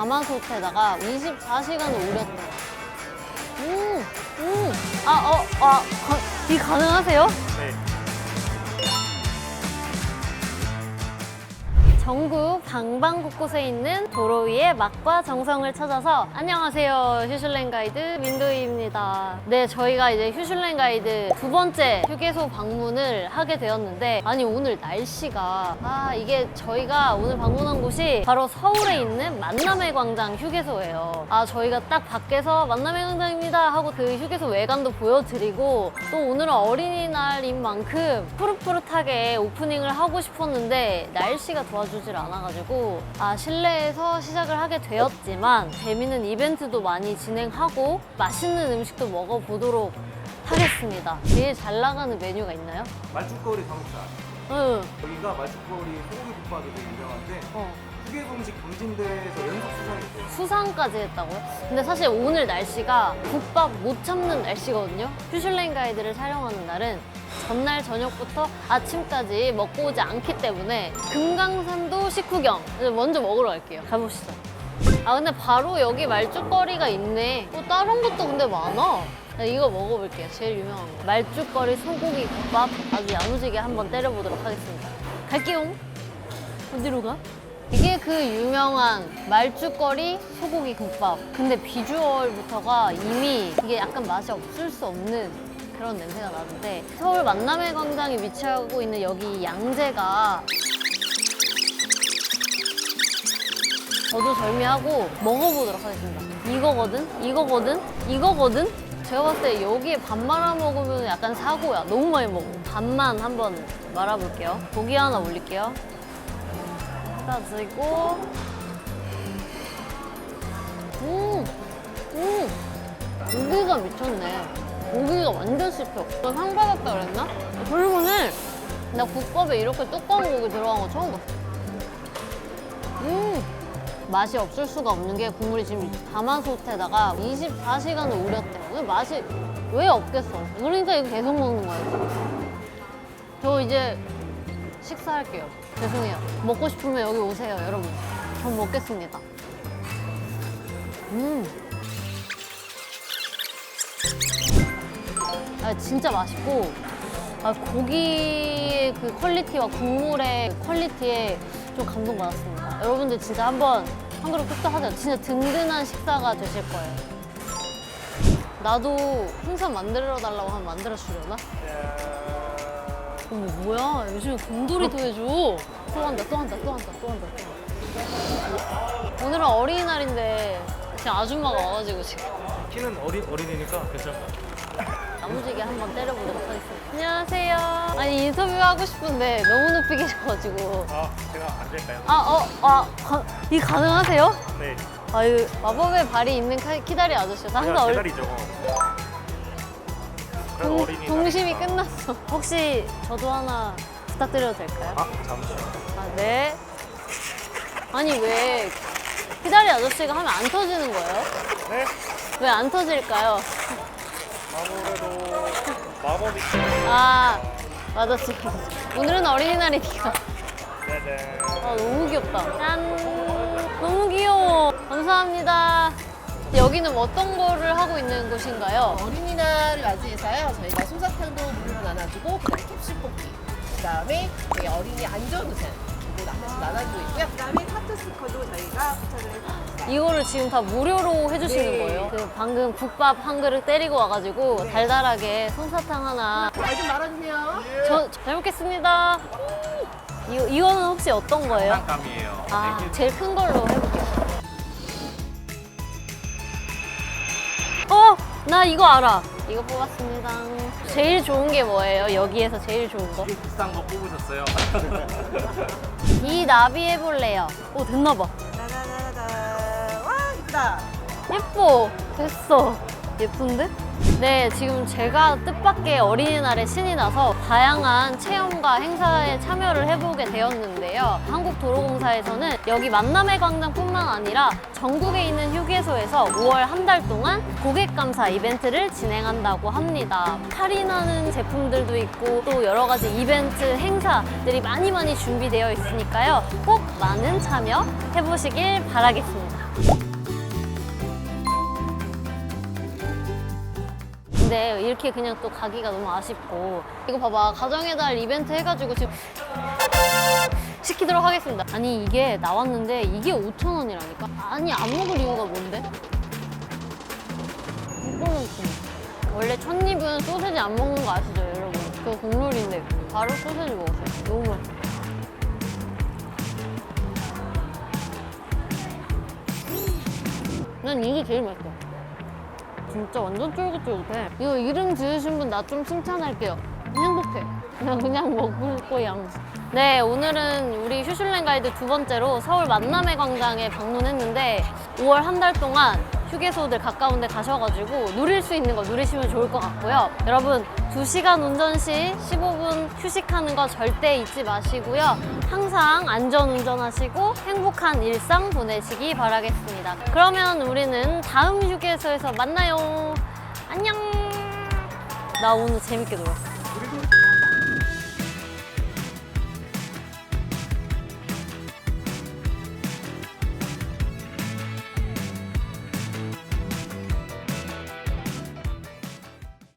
가마솥에다가 24시간을 우렸대요. 음, 음. 아, 어, 아, 가, 이 가능하세요? 네. 전국 방방 곳곳에 있는 도로 위의 맛과 정성을 찾아서 안녕하세요 휴슐랭 가이드 민도희입니다. 네 저희가 이제 휴슐랭 가이드 두 번째 휴게소 방문을 하게 되었는데 아니 오늘 날씨가 아 이게 저희가 오늘 방문한 곳이 바로 서울에 있는 만남의 광장 휴게소예요. 아 저희가 딱 밖에서 만남의 광장입니다 하고 그 휴게소 외관도 보여드리고 또 오늘은 어린이날인 만큼 푸릇푸릇하게 오프닝을 하고 싶었는데 날씨가 도와주 질 않아가지고 아 실내에서 시작을 하게 되었지만 재밌는 이벤트도 많이 진행하고 맛있는 음식도 먹어보도록 하겠습니다. 제일 잘 나가는 메뉴가 있나요? 말죽거리 삼겹살. 응. 여기가 말죽거리 소고기 국밥이 되게 유명한데 어. 휴게소 음식 경진대회에서 연속 수상까지 했다고요? 근데 사실 오늘 날씨가 국밥 못 참는 날씨거든요. 퓨슐랭 가이드를 촬영하는 날은 전날 저녁부터 아침까지 먹고 오지 않기 때문에 금강산도 식후경 먼저 먹으러 갈게요. 가보시죠. 아 근데 바로 여기 말죽거리가 있네. 또 다른 것도 근데 많아. 나 이거 먹어볼게요. 제일 유명한 거. 말죽거리 소고기 국밥 아주 야무지게 한번 때려보도록 하겠습니다. 갈게요. 어디로 가? 이게 그 유명한 말죽거리 소고기 국밥. 근데 비주얼부터가 이미 이게 약간 맛이 없을 수 없는 그런 냄새가 나는데 서울 만남의 광장이 위치하고 있는 여기 양재가 저도 절미하고 먹어보도록 하겠습니다. 이거거든? 이거거든? 이거거든? 제가 봤을 때 여기에 밥 말아 먹으면 약간 사고야. 너무 많이 먹어. 밥만 한번 말아볼게요. 고기 하나 올릴게요. 해가지고 음, 음, 고기가 미쳤네. 고기가 완전 씹혀. 너 상받았다 그랬나? 그리고는 나 국밥에 이렇게 두꺼운 고기 들어간 거 처음 봤어. 음, 맛이 없을 수가 없는 게 국물이 지금 가마솥에다가 24시간을 우렸대요. 맛이 왜 없겠어? 그러니까 이거 계속 먹는 거예요. 저 이제 식사할게요. 죄송해요. 먹고 싶으면 여기 오세요, 여러분. 전 먹겠습니다. 음. 아, 진짜 맛있고, 아, 고기의 그 퀄리티와 국물의 퀄리티에 좀 감동받았습니다. 여러분들 진짜 한번 한 그릇 뚝딱 하자. 진짜 든든한 식사가 되실 거예요. 나도 풍선 만들어 달라고 하면 만들어 주려나? 어머 뭐야 요즘에 곰돌이도 해줘 또 한다 또 한다 또 한다 또 한다 또 한다 오늘은 어린이날인데 지금 아줌마가 와가지고 지금 키는 어린 어린이니까 괜찮아. 야무지게 한번 때려보도록 하겠습니다 안녕하세요 아니 인터뷰 하고 싶은데 너무 높이 계셔가지고 아 제가 안 될까요? 아어아이 가능하세요? 네. 아유 마법의 발이 있는 카- 키다리 아저씨였어 항상 얼, 기다리죠. 동, 어린이. 동심이 끝났어 혹시 저도 하나 부탁드려도 될까요? 아 잠시만. 아, 네. 아니, 왜 키다리 아저씨가 하면 안 터지는 거예요? 네. 왜 안 터질까요? 아무래도 마법이. 아, 맞았지. 오늘은 어린이날이니까. 네네. 아, 너무 귀엽다. 짠. 너무 귀여워. 감사합니다. 여기는 어떤 거를 하고 있는 곳인가요? 어린이날을 맞이해서요. 저희가 솜사탕도 무료로 나눠주고 그다음에 캡슐 뽑기 그다음에 저희 어린이 안전우산 하나씩 나눠주고 있고요. 그다음에 하트 스티커도 저희가 부착을 해드립니다. 이거를 지금 다 무료로 해주시는 네. 거예요? 그 방금 국밥 한 그릇 때리고 와가지고 달달하게 솜사탕 하나. 말좀 말아주세요. 저, 잘 먹겠습니다. 이거, 이거는 혹시 어떤 거예요? 장난감이에요. 아, 제일 큰 걸로 해볼게요. 나 이거 알아. 이거 뽑았습니다. 제일 좋은 게 뭐예요? 여기에서 제일 좋은 거? 되게 비싼 거 뽑으셨어요. 이 나비 해볼래요. 오, 됐나봐. 따다다다. 와 이쁘다. 예뻐. 됐어. 예쁜데? 네, 지금 제가 뜻밖의 어린이날에 신이 나서 다양한 체험과 행사에 참여를 해보게 되었는데요. 한국도로공사에서는 여기 만남의 광장뿐만 아니라 전국에 있는 휴게소에서 5월 한 달 동안 고객 감사 이벤트를 진행한다고 합니다. 탈이 나는 제품들도 있고 또 여러 가지 이벤트 행사들이 많이 많이 준비되어 있으니까요. 꼭 많은 참여 해보시길 바라겠습니다. 근데 이렇게 그냥 또 가기가 너무 아쉽고 이거 봐봐 가정의 달 이벤트 해가지고 지금 시키도록 하겠습니다. 아니 이게 나왔는데 이게 5,000원이라니까? 아니 안 먹을 이유가 뭔데? 이거는 좀 원래 첫입은 소세지 안 먹는 거 아시죠 여러분? 저 국룰인데 바로 소세지 먹었어요. 너무 맛있어. 난 이게 제일 맛있어. 진짜 완전 쫄깃쫄깃해. 이거 이름 지으신 분 나 좀 칭찬할게요. 행복해. 그냥 그냥 먹을 거야 네 오늘은 우리 휴슐랭 가이드 두 번째로 서울 만남의 광장에 방문했는데 5월 한 달 동안 휴게소들 가까운 데 가셔가지고 누릴 수 있는 거 누리시면 좋을 것 같고요. 여러분 2시간 운전 시 15분 휴식하는 거 절대 잊지 마시고요. 항상 안전 운전하시고 행복한 일상 보내시기 바라겠습니다. 그러면 우리는 다음 휴게소에서 만나요. 안녕! 나 오늘 재밌게 놀았어